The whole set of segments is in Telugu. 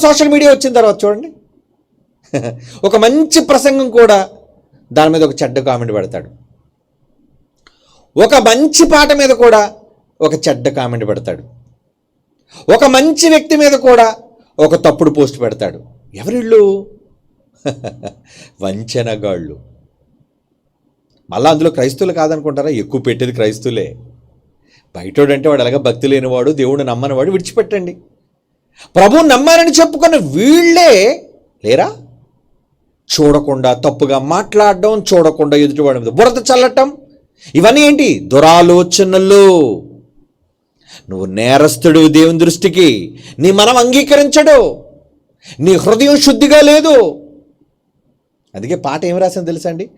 సోషల్ మీడియా వచ్చిన తర్వాత చూడండి. ఒక మంచి ప్రసంగం కూడా దాని మీద ఒక చెడ్డ కామెంట్ పెడతాడు. ఒక మంచి పాట మీద కూడా ఒక చెడ్డ కామెంట్ పెడతాడు. ఒక మంచి వ్యక్తి మీద కూడా ఒక తప్పుడు పోస్ట్ పెడతాడు. ఎవరిళ్ళు? వంచనగాళ్ళు. మళ్ళీ అందులో క్రైస్తవులు కాదనుకుంటారా? ఎక్కువ పెట్టేది క్రైస్తువులే. బయటోడంటే వాడు అలాగే భక్తి లేనివాడు దేవుడు నమ్మనివాడు విడిచిపెట్టండి. ప్రభు నమ్మారని చెప్పుకున్న వీళ్ళే లేరా? చూడకుండా తప్పుగా మాట్లాడడం చూడకుండా ఎదుటివాడి మీద బురద చల్లటం. ఇవన్నీ ఏంటి? దురాలోచనలు. నువ్వు నేరస్తుడు దేవుని దృష్టికి. నీ మనం అంగీకరించడు. నీ హృదయం శుద్ధిగా లేదు. అందుకే పాట ఏం రాసింది తెలుసా అండి?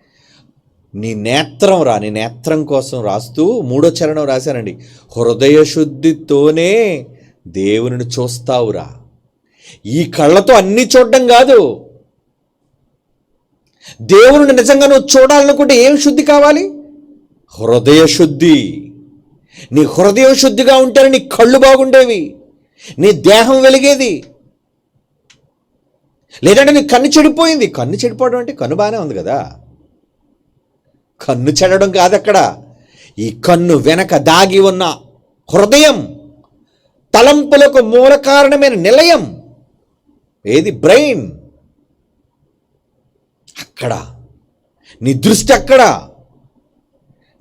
నీ నేత్రం రా నీ నేత్రం కోసం రాస్తూ మూడో చరణం రాశానండి హృదయ శుద్ధితోనే దేవునిని చూస్తావురా. ఈ కళ్ళతో అన్ని చూడడం కాదు. దేవుని నిజంగా నువ్వు చూడాలనుకుంటే ఏం శుద్ధి కావాలి? హృదయ శుద్ధి. నీ హృదయం శుద్ధిగా ఉంటేనే నీ కళ్ళు బాగుండేవి. నీ దేహం వెలిగేది. లేదంటే నీ కన్ను చెడిపోయింది. కన్ను చెడిపోవడం అంటే కన్ను బాగానే ఉంది కదా. కన్ను చెడడం కాదు అక్కడ ఈ కన్ను వెనక దాగి ఉన్న హృదయం తలంపులకు మూల కారణమైన నిలయం. ఏది? బ్రెయిన్. అక్కడ. నీ దృష్టి అక్కడ.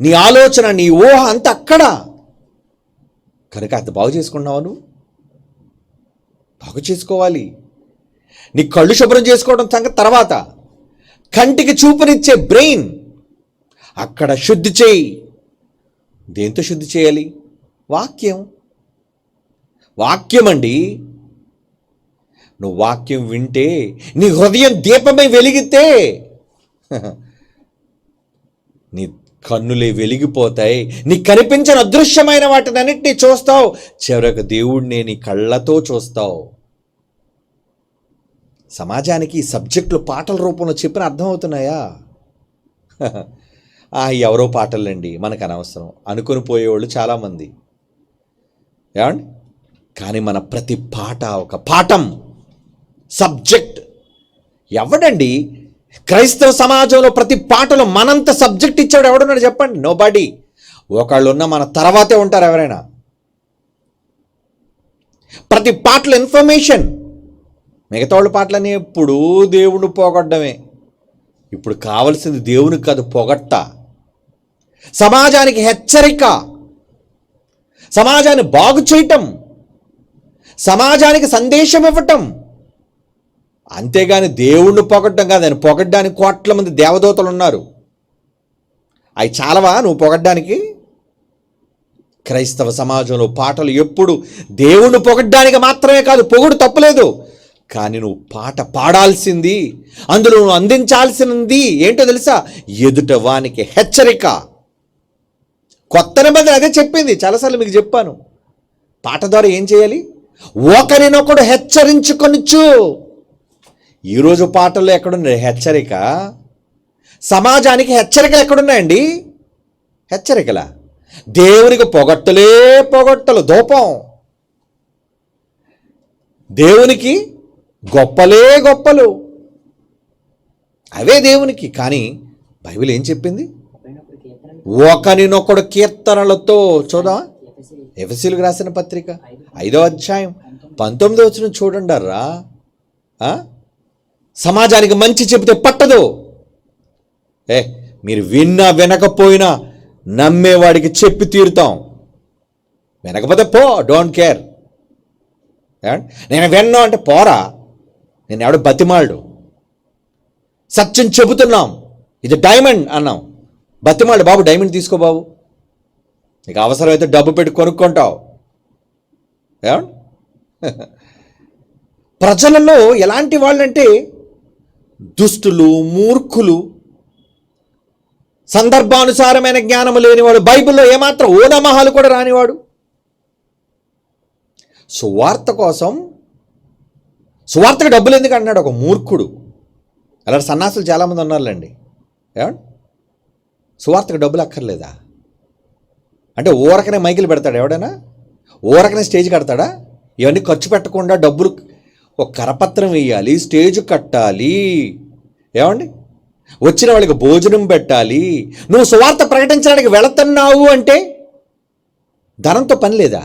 నీ ఆలోచన నీ ఊహ అంత అక్కడ. కనుక అంత బాగు చేసుకున్నావు నువ్వు. బాగు చేసుకోవాలి. నీ కళ్ళు శుభ్రం చేసుకోవడం సంగతి తర్వాత. కంటికి చూపునిచ్చే బ్రెయిన్. అక్కడ శుద్ధి చేయి. దేంతో శుద్ధి చేయాలి? వాక్యం. వాక్యం అండి నువ్వు వాక్యం వింటే నీ హృదయం దీపమై వెలిగితే నీ కన్నులే వెలిగిపోతాయి. నీ కనిపించని అదృశ్యమైన వాటినన్నిటినీ చూస్తావు. చివరకు దేవుడిని నీ కళ్ళతో చూస్తావు. సమాజానికి ఈ సబ్జెక్టులు పాటల రూపంలో చెప్పిన అర్థమవుతున్నాయా? ఆ ఎవరో పాటలండి మనకు అనవసరం. అనుకుని పోయేవాళ్ళు చాలామంది. ఏమండి? కానీ మన ప్రతి పాట ఒక పాఠం సబ్జెక్ట్. ఎవడండి? క్రైస్తవ సమాజంలో ప్రతి పాటలో మనంత సబ్జెక్ట్ ఇచ్చాడు ఎవడున్నాడు చెప్పండి? నో బాడీ ఒకళ్ళు ఉన్న మన తర్వాతే ఉంటారు ఎవరైనా. ప్రతి పాటలో ఇన్ఫర్మేషన్ మిగతా వాళ్ళ పాటలని ఎప్పుడూ దేవుడు పోగొట్టడమే ఇప్పుడు కావలసింది దేవునికి కాదు పొగట్ట. సమాజానికి హెచ్చరిక. సమాజాన్ని బాగు చేయటం. సమాజానికి సందేశం ఇవ్వటం. అంతేగాని దేవుణ్ణి పొగడ్డం కాదు ఆయన పొగడ్డానికి కోట్ల మంది దేవదూతలు ఉన్నారు. అవి చాలవా నువ్వు పొగడ్డానికి? క్రైస్తవ సమాజంలో పాటలు ఎప్పుడు దేవుణ్ణి పొగడ్డానికి మాత్రమే కాదు పొగుడు తప్పలేదు. కానీ నువ్వు పాట పాడాల్సింది అందులో నువ్వు అందించాల్సింది ఏంటో తెలుసా? ఎదుట వానికి హెచ్చరిక. కొత్త నిబంధన అదే చెప్పింది చాలాసార్లు మీకు చెప్పాను. పాట ద్వారా ఏం చేయాలి? ఒకరినొకడు హెచ్చరించుకొనిచ్చు ఈరోజు పాటల్లో ఎక్కడున్నాయి? హెచ్చరిక. సమాజానికి హెచ్చరికలు ఎక్కడున్నాయండి? హెచ్చరికలా. దేవునికి పొగట్టలే పొగట్టలు. దూపం. దేవునికి గొప్పలే గొప్పలు. అవే దేవునికి. కానీ బైబిల్ ఏం చెప్పింది? ఒకరినొకడు కీర్తనలతో చూద్దామా? ఎఫ్ఎస్సీలకు రాసిన పత్రిక? ఐదో అధ్యాయం. పంతొమ్మిదో వచ్చిన చూడండి రా సమాజానికి మంచి చెబితే పట్టదు. ఏ మీరు విన్నా వినకపోయినా నమ్మేవాడికి చెప్పి తీరుతాం. వినకపోతే పో డోంట్ కేర్. నేను విన్నా అంటే పోరా? నేను ఎవడు బతిమాలడు? సత్యం చెబుతున్నాం. ఇది డైమండ్ అన్నాం. బతిమాడు బాబు డైమండ్ తీసుకో బాబు. నీకు అవసరమైతే డబ్బు పెట్టి కొనుక్కుంటావు. ప్రజలలో ఎలాంటి వాళ్ళంటే దుష్టులు మూర్ఖులు సందర్భానుసారమైన జ్ఞానము లేనివాడు బైబిల్లో ఏమాత్రం ఓనమహాలు కూడా రానివాడు. సువార్త కోసం సువార్తకు డబ్బులు ఎందుకు అన్నాడు ఒక మూర్ఖుడు. అలాంటి సన్నాసులు చాలామంది ఉన్నారులేండి. ఏమండి? సువార్తకు డబ్బులు అక్కర్లేదా? అంటే ఊరకనే మైకిల్ పెడతాడు ఎవడైనా? ఊరకనే స్టేజ్ కడతాడా? ఇవన్నీ ఖర్చు పెట్టకుండా డబ్బులు ఒక కరపత్రం వేయాలి స్టేజ్ కట్టాలి. ఏమండి? వచ్చిన వాళ్ళకి భోజనం పెట్టాలి. నువ్వు సువార్త ప్రకటించడానికి వెళుతున్నావు అంటే ధనంతో పని లేదా?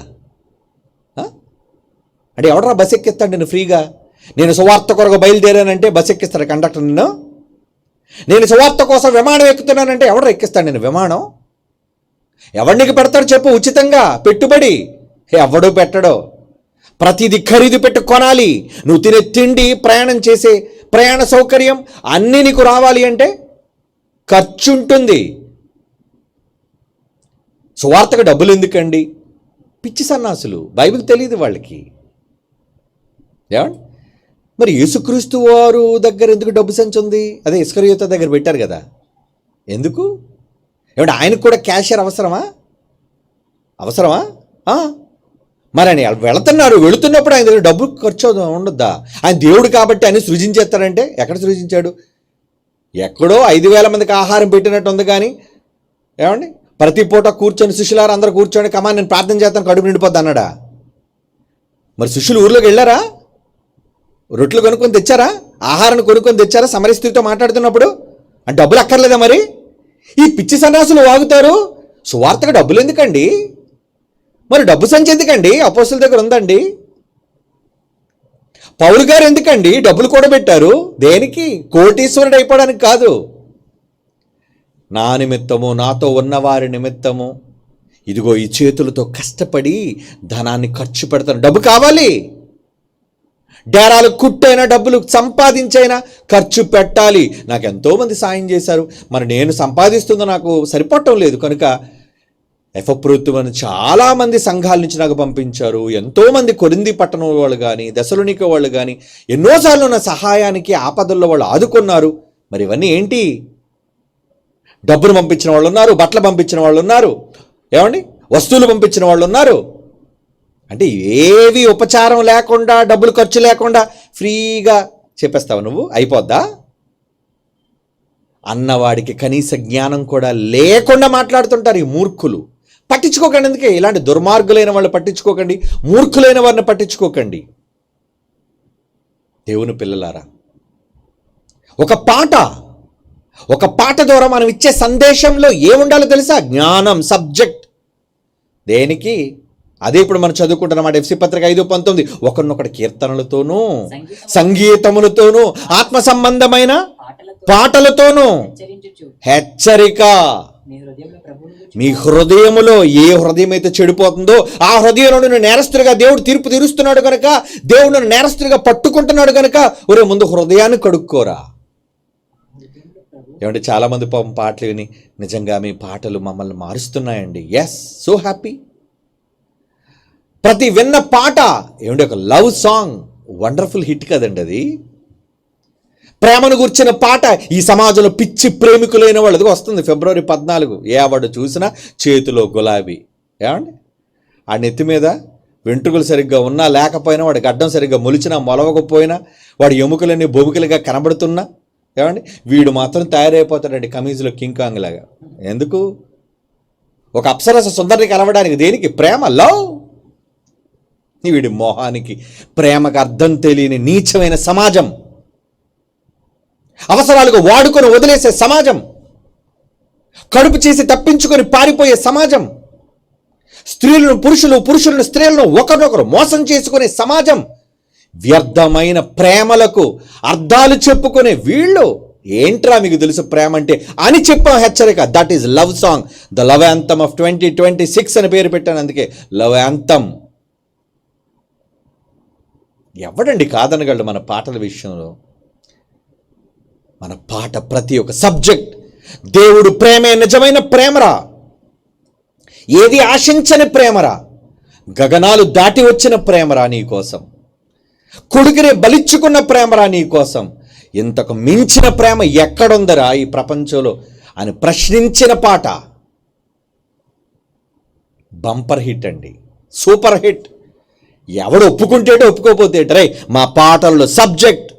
అంటే ఎవడరా బస్ ఎక్కిస్తాడు నేను ఫ్రీగా? నేను సువార్త కొరకు బయలుదేరానంటే బస్ ఎక్కిస్తాడు కండక్టర్ నిన్ను? నేను సువార్త కోసం విమానం ఎక్కుతున్నానంటే ఎవడరా ఎక్కిస్తాడు నేను విమానం? ఎవరికి పెడతాడు చెప్పు ఉచితంగా. పెట్టుబడి. ఎవడు పెట్టడో. ప్రతిది ఖరీదు పెట్టి కొనాలి. నువ్వు తినే తిండి ప్రయాణం చేసే ప్రయాణ సౌకర్యం అన్నీ నీకు రావాలి అంటే ఖర్చు ఉంటుంది. సువార్తకు డబ్బులు ఎందుకండి? పిచ్చి సన్నాసులు. బైబిల్ తెలియదు వాళ్ళకి. ఏమండి? మరి యేసుక్రీస్తు వారు దగ్గర ఎందుకు డబ్బు సంచి ఉంది అదే ఇస్కరియోత దగ్గర పెట్టారు కదా. ఎందుకు? ఏమంటే ఆయనకు కూడా క్యాషియర్ అవసరమా? అవసరమా? మరి ఆయన వెళుతున్నారు వెళుతున్నప్పుడు ఆయన దగ్గర డబ్బు ఖర్చు ఉండొద్దా? ఆయన దేవుడు కాబట్టి ఆయన సృజించేస్తాడంటే ఎక్కడ సృజించాడు? ఎక్కడో ఐదు వేల మందికి ఆహారం పెట్టినట్టు ఉంది కానీ ఏమండి? ప్రతి పూట కూర్చొని శిష్యులారు అందరూ కూర్చొని కమా నేను ప్రార్థన చేస్తాను కడుపు నిండిపోద్ది అన్నాడా? మరి శిష్యులు ఊర్లోకి వెళ్ళారా? రొట్టెలు కొనుక్కొని తెచ్చారా? ఆహారాన్ని కొనుక్కొని తెచ్చారా? సమరస్థితితో మాట్లాడుతున్నప్పుడు? అంటే డబ్బులు అక్కర్లేదా మరి? ఈ పిచ్చి సన్యాసులు వాగుతారు? సువార్తకు డబ్బులు ఎందుకండి? మరి డబ్బు సంచి ఎందుకండి? అపోస్తుల దగ్గర ఉందండి. పౌలు గారు ఎందుకండి డబ్బులు కూడా పెట్టారు దేనికి? కోటీశ్వరుడు అయిపోవడానికి కాదు. నా నిమిత్తము నాతో ఉన్నవారి నిమిత్తము. ఇదిగో ఈ చేతులతో కష్టపడి ధనాన్ని ఖర్చు పెడతాను. డబ్బు కావాలి. డేరాలు కుట్టైనా డబ్బులు సంపాదించైనా ఖర్చు పెట్టాలి. నాకు ఎంతోమంది సాయం చేశారు. మరి నేను సంపాదిస్తుందో నాకు సరిపడటం లేదు. కనుక ఎఫప్రూత్వం అని చాలామంది సంఘాల నుంచి నాకు పంపించారు. ఎంతోమంది కొరింది పట్టణం వాళ్ళు కానీ దశలోనిక వాళ్ళు కానీ ఎన్నోసార్లు నా సహాయానికి ఆపదల్లో వాళ్ళు ఆదుకున్నారు. మరి ఇవన్నీ ఏంటి? డబ్బులు పంపించిన వాళ్ళు ఉన్నారు బట్టలు పంపించిన వాళ్ళు ఉన్నారు. ఏమండి? వస్తువులు పంపించిన వాళ్ళు ఉన్నారు. అంటే ఏవి ఉపచారం లేకుండా డబ్బులు ఖర్చు లేకుండా ఫ్రీగా చెప్పేస్తావు నువ్వు? అయిపోద్దా? అన్నవాడికి కనీస జ్ఞానం కూడా లేకుండా మాట్లాడుతుంటారు ఈ మూర్ఖులు. పట్టించుకోకండి అందుకే. ఇలాంటి దుర్మార్గులైన వాళ్ళు పట్టించుకోకండి. మూర్ఖులైన వారిని పట్టించుకోకండి. దేవుని పిల్లలారా ఒక పాట ఒక పాట ద్వారా మనం ఇచ్చే సందేశంలో ఏముండాలో తెలుసా? జ్ఞానం సబ్జెక్ట్. దేనికి? అదే ఇప్పుడు మనం చదువుకుంటున్నమాట ఎఫ్సి పత్రిక ఐదు పంతొమ్మిది. ఒకరినొకటి కీర్తనలతోనూ సంగీతములతోనూ ఆత్మ సంబంధమైన పాటలతో పాటలతోనూ హెచ్చరిక. మీ హృదయములో ఏ హృదయం అయితే చెడిపోతుందో ఆ హృదయంలో నువ్వు నేరస్తుడిగా దేవుడు తీర్పు తీరుస్తున్నాడు కనుక దేవుడు నన్ను నేరస్తుడిగా పట్టుకుంటున్నాడు కనుక ఒరే ముందు హృదయాన్ని కడుక్కోరా. ఏమంటే చాలామంది పాపం పాటలు విని నిజంగా మీ పాటలు మమ్మల్ని మారుస్తున్నాయండి. ఎస్ సో హ్యాపీ ప్రతి విన్న పాట ఏమిటి ఒక లవ్ సాంగ్ వండర్ఫుల్ హిట్ కదండి అది. ప్రేమను గుర్చిన పాట ఈ సమాజంలో పిచ్చి ప్రేమికులైన వాళ్ళది వస్తుంది ఫిబ్రవరి పద్నాలుగు. ఏ వాడు చూసినా చేతిలో గులాబీ. ఏమండి? ఆ నెత్తి మీద వెంట్రుకలు సరిగ్గా ఉన్నా లేకపోయినా వాడి గడ్డం సరిగ్గా మొలిచినా మొలవకపోయినా వాడి ఎముకలన్నీ బొముకలుగా కనబడుతున్నా ఏమండి? వీడు మాత్రం తయారైపోతాడండి కమీజులో కింగ్ కాంగ్ లాగా. ఎందుకు? ఒక అప్సరస సుందరిని కలవడానికి దేనికి? ప్రేమ లవ్. వీడి మోహానికి ప్రేమకు అర్థం తెలియని నీచమైన సమాజం. అవసరాలుగా వాడుకొని వదిలేసే సమాజం. కడుపు చేసి తప్పించుకొని పారిపోయే సమాజం. స్త్రీలను పురుషులు పురుషులను స్త్రీలను ఒకరినొకరు మోసం చేసుకునే సమాజం. వ్యర్థమైన ప్రేమలకు అర్థాలు చెప్పుకునే వీళ్ళు. ఏంట్రా మీకు తెలుసు ప్రేమ అంటే? అని చెప్పాం హెచ్చరిక. That is love song the love anthem of twenty twenty six అని పేరు పెట్టాను అందుకే. లవ్ యాంతమ్ ఎవడండి కాదనగలడు మన పాటల విషయంలో? మన పాట ప్రతి ఒక్క సబ్జెక్ట్. దేవుడు ప్రేమే నిజమైన ప్రేమరా? ఏది ఆశించని ప్రేమరా? గగనాలు దాటి వచ్చిన ప్రేమరా నీకోసం కొడుకునే బలిచ్చుకున్న ప్రేమరా నీకోసం ఇంతకు మించిన ప్రేమ ఎక్కడుందరా ఈ ప్రపంచంలో అని ప్రశ్నించిన పాట? బంపర్ హిట్ అండి. Super hit. ఎవడు ఒప్పుకుంటేటో ఒప్పుకోపోతే రే మా పాటల్లో సబ్జెక్ట్.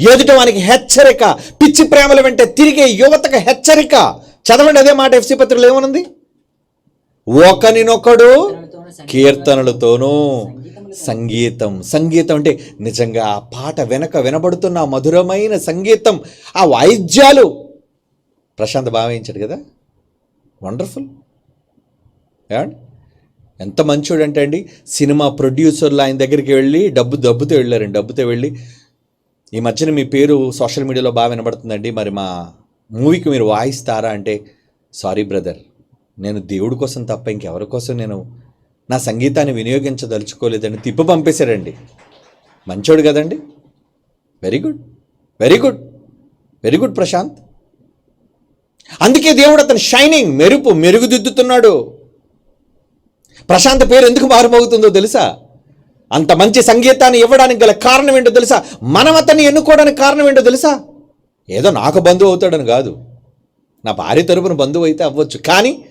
ఎదుట వానికి హెచ్చరిక పిచ్చి ప్రేమల వెంట తిరిగే యువతకు హెచ్చరిక. చదవండి అదే మాట ఎఫ్సి పత్రికలో ఏమనుంది? ఒకనినొకడు కీర్తనలతోనూ సంగీతం. సంగీతం అంటే నిజంగా ఆ పాట వెనక వినబడుతున్న మధురమైన సంగీతం ఆ వాయిద్యాలు. ప్రశాంత్ భావించాడు కదా? వండర్ఫుల్. ఏమండి? ఎంత మంచోడు అంటే అండి సినిమా ప్రొడ్యూసర్లు ఆయన దగ్గరికి వెళ్ళి డబ్బు డబ్బుతో వెళ్ళారండి డబ్బుతో వెళ్ళి. ఈ మధ్యన మీ పేరు సోషల్ మీడియాలో బాగా వినబడుతుందండి మరి మా మూవీకి మీరు వాయిస్తారా అంటే సారీ బ్రదర్ నేను దేవుడి కోసం తప్ప ఇంకెవరి కోసం నేను నా సంగీతాన్ని వినియోగించదలుచుకోలేదని తిప్పి పంపేశారండి. మంచోడు కదండి. Very good very good very good Prashant. అందుకే దేవుడు అతను షైనింగ్ మెరుపు మెరుగుదిద్దుతున్నాడు. ప్రశాంత్ పేరు ఎందుకు మారుమోగుతుందో తెలుసా? అంత మంచి సంగీతాన్ని ఇవ్వడానికి గల కారణం ఏంటో తెలుసా? మనం అతన్ని ఎన్నుకోవడానికి కారణం ఏంటో తెలుసా? ఏదో నాకు బంధువు అవుతాడని కాదు. నా భార్య తరపున బంధువు అయితే అవ్వచ్చు. కానీ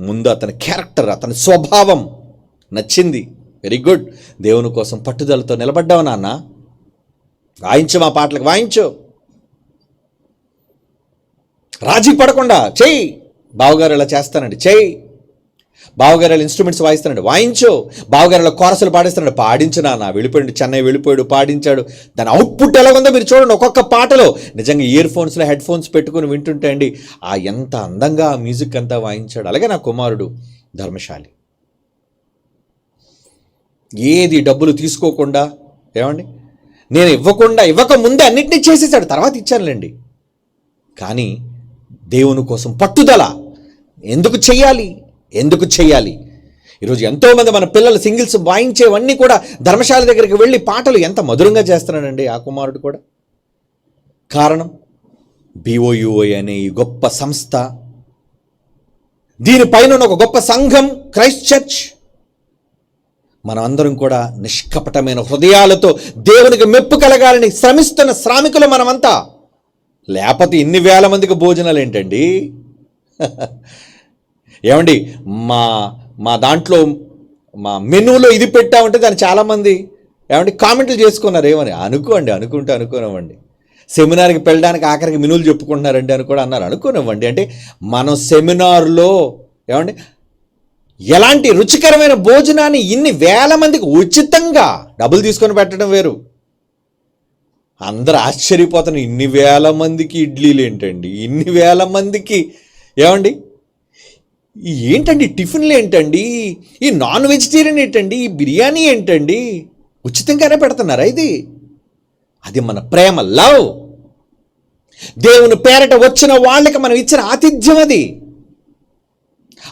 ముందు అతని క్యారెక్టర్ అతని స్వభావం నచ్చింది. వెరీ గుడ్ దేవుని కోసం పట్టుదలతో నిలబడ్డావు నాన్న. వాయించు మా పాటలకు వాయించు. రాజీ పడకుండా చెయ్యి. బావగారు ఇలా చేస్తానండి చెయ్యి. బావగారు ఇన్స్ట్రుమెంట్స్ వాయిస్తున్నాడు. వాయించు. బావగారు కోరసలు పాడిస్తున్నాడు. పాడించు నాన్న. వెళ్ళిపోయాడు. చెన్నై వెళ్ళిపోయాడు. పాడించాడు. దాని అవుట్పుట్ ఎలా ఉందో మీరు చూడండి. ఒక్కొక్క పాటలో. నిజంగా ఇయర్ ఫోన్స్లో హెడ్ ఫోన్స్ పెట్టుకుని వింటుంటే అండి ఆ ఎంత అందంగా ఆ మ్యూజిక్ అంతా వాయించాడు. అలాగే నా కుమారుడు ధర్మశాలి. ఏది డబ్బులు తీసుకోకుండా ఏమండి? నేను ఇవ్వకుండా ఇవ్వక ముందే అన్నింటినీ చేసేసాడు. తర్వాత ఇచ్చానులేండి. కానీ దేవుని కోసం పట్టుదల. ఎందుకు చెయ్యాలి? ఎందుకు చేయాలి? ఈరోజు ఎంతోమంది మన పిల్లలు సింగిల్స్ వాయించేవన్నీ కూడా ధర్మశాల దగ్గరికి వెళ్ళి పాటలు ఎంత మధురంగా చేస్తున్నాడండి ఆ కుమారుడు కూడా. కారణం బిఓయుఐ అనే ఈ గొప్ప సంస్థ దీనిపైన ఉన్న ఒక గొప్ప సంఘం క్రైస్ట్ చర్చ్ మనం అందరం కూడా నిష్కపటమైన హృదయాలతో దేవునికి మెప్పు కలగాలని శ్రమిస్తున్న శ్రామికులు మనమంతా. లేకపోతే ఇన్ని వేల మందికి భోజనాలు ఏంటండి? ఏమండి మా మా దాంట్లో మా మెనూలో ఇది పెట్టామంటే దాన్ని చాలామంది ఏమండి కామెంట్లు చేసుకున్నారు. ఏమని? అనుకోండి అనుకుంటే అనుకోనివ్వండి. సెమినార్కి వెళ్ళడానికి ఆఖరికి మెనూలు చెప్పుకుంటున్నారండి అని కూడా అన్నారు. అనుకోనివ్వండి. అంటే మనం సెమినార్లో ఏమండి ఎలాంటి రుచికరమైన భోజనాన్ని ఇన్ని వేల మందికి ఉచితంగా డబ్బులు తీసుకొని పెట్టడం వేరు. అందరు ఆశ్చర్యపోతున్నారు. ఇన్ని వేల మందికి ఇడ్లీలు ఏంటండి? ఇన్ని వేల మందికి ఏమండి ఏంటండి టిఫిన్లు ఏంటండి? ఈ నాన్ వెజిటేరియన్ ఏంటండి? ఈ బిర్యానీ ఏంటండి? ఉచితంగానే పెడుతున్నారా ఇది? అది మన ప్రేమ లవ్. దేవుని పేరట వచ్చిన వాళ్ళకి మనం ఇచ్చిన ఆతిథ్యం అది.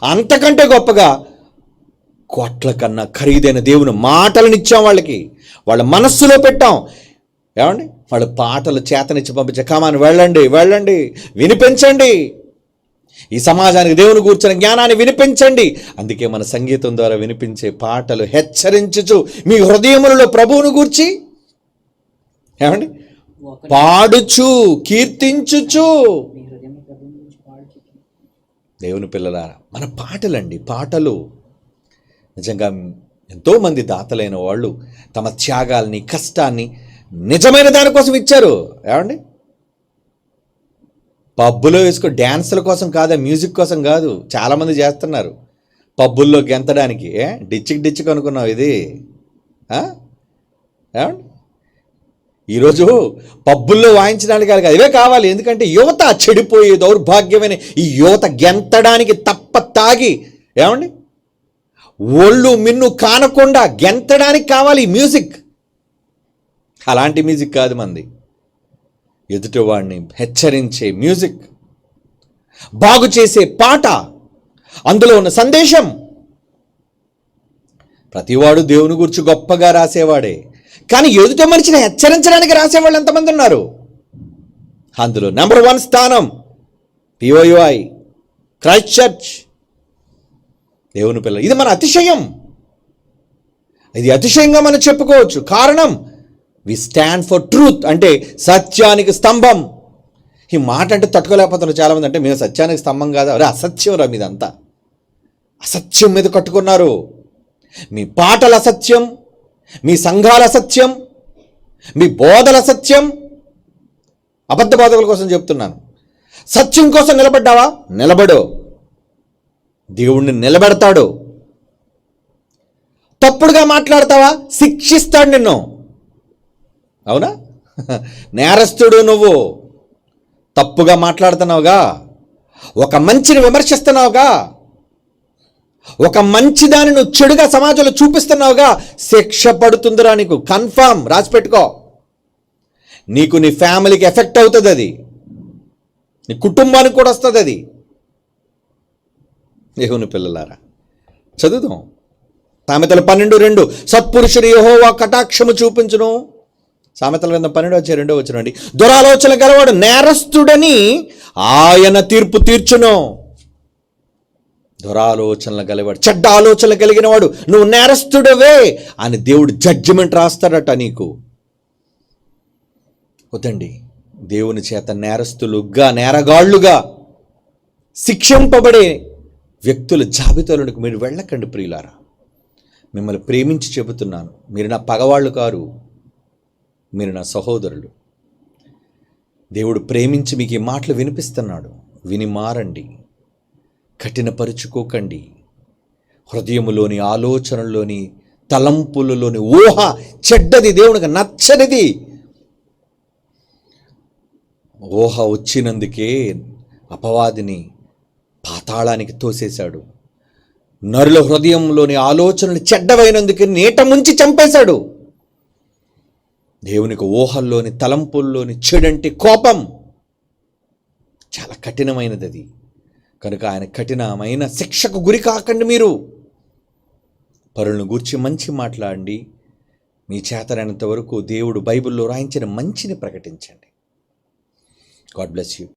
అంతకంటే గొప్పగా కోట్ల కన్నా ఖరీదైన దేవుని మాటలను ఇచ్చాం వాళ్ళకి. వాళ్ళ మనస్సులో పెట్టాం. ఏమండి? వాళ్ళ పాటలు చేతనిచ్చి పంపించే కామాన్ని వెళ్ళండి వెళ్ళండి. వినిపించండి. ఈ సమాజానికి దేవుని కూర్చున్న జ్ఞానాన్ని వినిపించండి. అందుకే మన సంగీతం ద్వారా వినిపించే పాటలు హెచ్చరించుచు మీ హృదయములలో ప్రభువును గూర్చి ఏమండి? పాడుచు కీర్తించుచు. దేవుని పిల్లలారా మన పాటలండి పాటలు. నిజంగా ఎంతోమంది దాతలైన వాళ్ళు తమ త్యాగాల్ని కష్టాన్ని నిజమైన దానికోసం ఇచ్చారు. ఏమండి? పబ్బులో వేసుకో డ్యాన్సుల కోసం కాదా మ్యూజిక్ కోసం కాదు చాలామంది చేస్తున్నారు. పబ్బుల్లో గెంతడానికి. ఏ? డిచ్చిక్ డిచ్చిక్ అనుకున్నావు ఇది. ఈరోజు పబ్బుల్లో వాయించడానికి కాదు ఇవే కావాలి. ఎందుకంటే యువత చెడిపోయే దౌర్భాగ్యమైన ఈ యువత గెంతడానికి తప్ప తాగి ఏమండి? ఒళ్ళు మిన్ను కానకుండా గెంతడానికి కావాలి మ్యూజిక్. అలాంటి మ్యూజిక్ కాదు మంది. ఎదుటివాడిని హెచ్చరించే మ్యూజిక్ బాగు చేసే పాట అందులో ఉన్న సందేశం. ప్రతివాడు దేవుని గురించి గొప్పగా రాసేవాడే కానీ ఎదుట మనిషిని హెచ్చరించడానికి రాసేవాళ్ళు ఎంతమంది ఉన్నారు? అందులో నెంబర్ వన్ స్థానం పిఓయుఐ క్రైస్ట్ చర్చ్ దేవుని పిల్ల ఇది మన అతిశయం. ఇది అతిశయంగా మనం చెప్పుకోవచ్చు. కారణం వి స్టాండ్ ఫర్ ట్రూత్ అంటే సత్యానికి స్తంభం. ఈ మాట అంటే తట్టుకోలేకపోతున్నారు చాలామంది. అంటే మేము సత్యానికి స్తంభం కాదా. అరే అసత్యం రా మీదంతా. అసత్యం మీద కట్టుకున్నారు. మీ పాటల అసత్యం మీ సంఘాల అసత్యం మీ బోధల సత్యం. అబద్ధ బోధకుల కోసం చెప్తున్నాను. సత్యం కోసం నిలబడ్డావా? నిలబడు. దేవుణ్ణి నిలబెడతాడు. తప్పుడుగా మాట్లాడతావా? శిక్షిస్తాడు నిన్ను. అవునా? నేరస్తుడు నువ్వు. తప్పుగా మాట్లాడుతున్నావుగా. ఒక మంచిని విమర్శిస్తున్నావుగా. ఒక మంచి దాని నువ్వు చెడుగా సమాజంలో చూపిస్తున్నావుగా. శిక్ష పడుతుందిరా నీకు. కన్ఫామ్. రాసి పెట్టుకో. నీకు నీ ఫ్యామిలీకి ఎఫెక్ట్ అవుతుంది అది నీ కుటుంబానికి కూడా వస్తుంది అది దేవుని పిల్లలారా. చదువుదాం. సామెతలు పన్నెండు రెండు. సత్పురుషుడు యహోవా కటాక్షము చూపించును. సామెతల కింద పన్నెండు వచ్చే రెండో వచ్చినండి దురాలోచన గలవాడు నేరస్తుడని ఆయన తీర్పు తీర్చును. దురాలోచనలు గలవాడు చెడ్డ ఆలోచనలు కలిగిన వాడు నువ్వు నేరస్తుడవే అని దేవుడు జడ్జిమెంట్ రాస్తాడట నీకు. వద్దండి. దేవుని చేత నేరస్తులుగా నేరగాళ్ళుగా శిక్షింపబడే వ్యక్తుల జాబితాలోనికి మీరు వెళ్ళకండి ప్రియులారా. మిమ్మల్ని ప్రేమించి చెబుతున్నాను. మీరు నా పగవాళ్ళు కారు. మీరు నా సహోదరులు. దేవుడు ప్రేమించి మీకు ఈ మాటలు వినిపిస్తున్నాడు. విని మారండి. కఠినపరుచుకోకండి. హృదయములోని ఆలోచనల్లోని తలంపులలోని ఊహ చెడ్డది దేవునికి నచ్చనిది. ఊహ వచ్చినందుకే అపవాదిని పాతాళానికి తోసేశాడు. నరుల హృదయంలోని ఆలోచనలు చెడ్డవైనందుకే నీట ముంచి చంపేశాడు. దేవునికి ఊహల్లోని తలంపుల్లోని చెడంటే కోపం చాలా కఠినమైనది అది. కనుక ఆయన కఠినమైన శిక్షకు గురి కాకండి మీరు. పరులను గూర్చి మంచి మాట్లాడండి. మీ చేతనైనంత వరకు దేవుడు బైబిల్లో రాయించిన మంచిని ప్రకటించండి. God bless you.